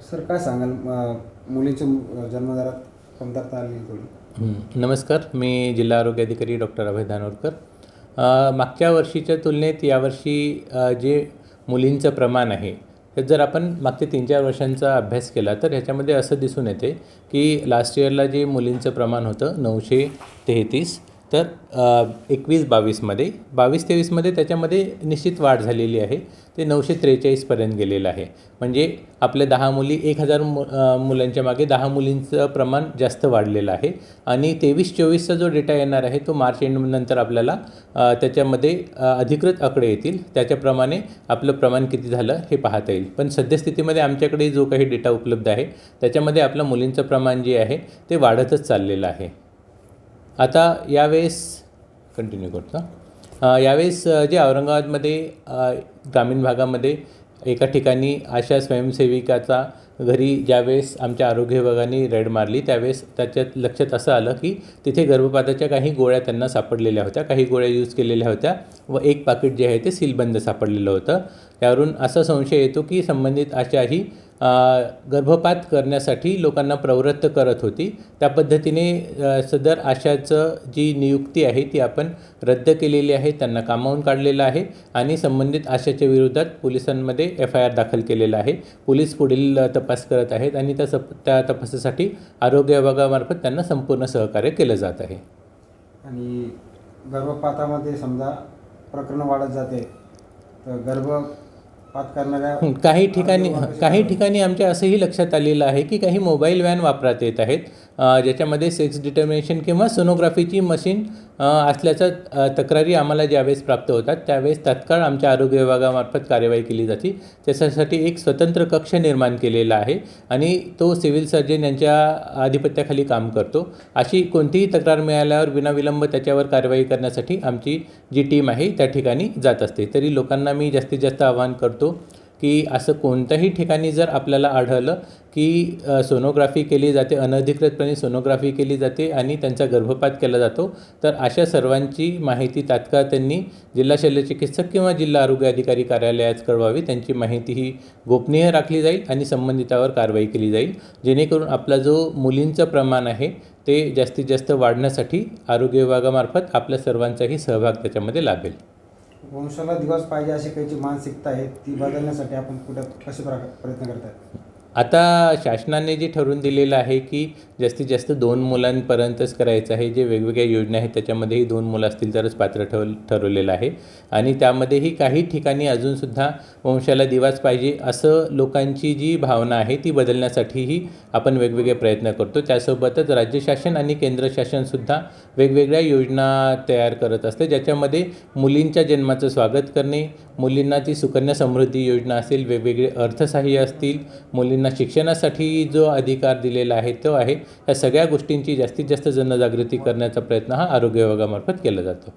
Sir काय सांगाल? म- मुलींच्या कमतरता आली थोडी. नमस्कार मी जिल्हा आरोग्य अधिकारी डॉक्टर अभय धानोरकर मागच्या वर्षीच्या तुलनेत यावर्षी जे मुलींचं प्रमाण आहे ते जर आपण मागच्या तीन चार वर्षांचा अभ्यास केला तर ह्याच्यामध्ये असं दिसून येते की लास्ट इयरला जे मुलींचं प्रमाण होतं नऊशे तेहतीस तर एकवीस बावीसमध्ये बावीस तेवीसमध्ये त्याच्यामध्ये निश्चित वाढ झालेली आहे. ते नऊशे त्रेचाळीसपर्यंत गेलेलं आहे. म्हणजे आपल्या दहा मुली एक हजार मु मुलांच्या मागे दहा मुलींचं प्रमाण जास्त वाढलेलं आहे. आणि तेवीस चोवीसचा जो डेटा येणार आहे तो मार्च एंडनंतर आपल्याला त्याच्यामध्ये अधिकृत आकडे येतील. त्याच्याप्रमाणे आपलं प्रमाण किती झालं हे पाहता येईल. पण सद्यस्थितीमध्ये आमच्याकडे जो काही डेटा उपलब्ध आहे त्याच्यामध्ये आपलं मुलींचं प्रमाण जे आहे ते वाढतच चाललेलं आहे. आता यावेळेस कंटिन्यू करतो. यावेळेस जे औरंगाबादमध्ये ग्रामीण भागामध्ये एका ठिकाणी आशा स्वयंसेविकाचा घरी ज्यावेळेस आमच्या आरोग्य विभागाने रेड मारली त्यावेळेस त्याच्यात लक्षात असं आलं की तिथे गर्भपाताच्या काही गोळ्या त्यांना सापडलेल्या होत्या काही गोळ्या यूज केलेल्या होत्या व एक पाकिट जे आहे ते सीलबंद सापडलेलं होतं. त्यावरून असा संशय येतो की संबंधित आशा ही गर्भपात करण्यासाठी लोकांना प्रवृत्त करत होती. त्या पद्धतीने सदर आशाचं जी नियुक्ती आहे ती आपण रद्द केलेली आहे त्यांना कामावून काढलेलं आहे आणि संबंधित आशाच्या विरोधात पोलिसांमध्ये एफ आय आर दाखल केलेला आहे. पोलीस पुढील तपास करत आहेत आणि त्या सप त्या तपासासाठी आरोग्य विभागामार्फत त्यांना संपूर्ण सहकार्य केलं जात आहे. आणि गर्भपातामध्ये समजा प्रकरण वाढत जाते तर गर्भ काही ठिकाणी काही ठिकाणी आमच्या असंही लक्षात आलेलं आहे की काही मोबाईल व्हॅन वापरात येत आहेत. ज्याच्यामध्ये सेक्स डिटर्मिनेशन किंवा सोनोग्राफीची मशीन असल्याच्या तक्रारी आम्हाला ज्यावेळेस प्राप्त होतात त्यावेळेस तात्काळ आमच्या आरोग्य विभागामार्फत कार्यवाही केली जाते त्याच्यासाठी एक स्वतंत्र कक्ष निर्माण केलेला आहे आणि तो सिव्हिल सर्जन यांच्या आधिपत्याखाली काम करतो. अशी कोणतीही तक्रार मिळाल्यावर विनाविलंब त्याच्यावर कारवाई करण्यासाठी आमची जी टीम आहे त्या ठिकाणी जात असते. तरी लोकांना मी जास्तीत जास्त आवाहन करतो की असं कोणत्याही ठिकाणी जर आपल्याला आढळलं की सोनोग्राफी केली जाते अनधिकृतपणे सोनोग्राफी केली जाते आणि त्यांचा गर्भपात केला जातो तर अशा सर्वांची माहिती तात्काळ त्यांनी जिल्हा शल्यचिकित्सक किंवा जिल्हा आरोग्य अधिकारी कार्यालयात कळवावी. त्यांची माहिती ही गोपनीय राखली जाईल आणि संबंधितावर कारवाई केली जाईल. जेणेकरून आपला जो मुलींचं प्रमाण आहे ते जास्तीत जास्त वाढण्यासाठी आरोग्य विभागामार्फत आपल्या सर्वांचाही सहभाग त्याच्यामध्ये लाभेल. वंशाला दिवस पाहिजे अशी काही जी मानसिकता आहे ती बदलण्यासाठी आपण कुठं कसे प्रकार प्रयत्न करतात आता शासनाने जे ठरवून दिलेलं आहे की जास्तीत जास्त दोन मुलांपर्यंतच करायचं आहे जे वेगवेगळ्या योजना आहेत त्याच्यामध्येही दोन मुलं असतील तरच पात्र ठेव ठरवलेलं आहे. आणि त्यामध्येही काही ठिकाणी अजूनसुद्धा वंशाला दिवाच पाहिजे असं लोकांची जी भावना आहे ती बदलण्यासाठीही आपण वेगवेगळे प्रयत्न करतो. त्यासोबतच राज्य शासन आणि केंद्र शासनसुद्धा वेगवेगळ्या योजना तयार करत असते ज्याच्यामध्ये मुलींच्या जन्माचं स्वागत करणे मुलींना ती सुकन्या समृद्धी योजना असेल वेगवेगळे अर्थसहाय्य असतील मुलींना शिक्षणासाठी जो अधिकार दिलेला आहे तो आहे. या सगळ्या गोष्टींची जास्तीत जास्त जनजागृती करण्याचा प्रयत्न हा आरोग्य विभागामार्फत केला जातो.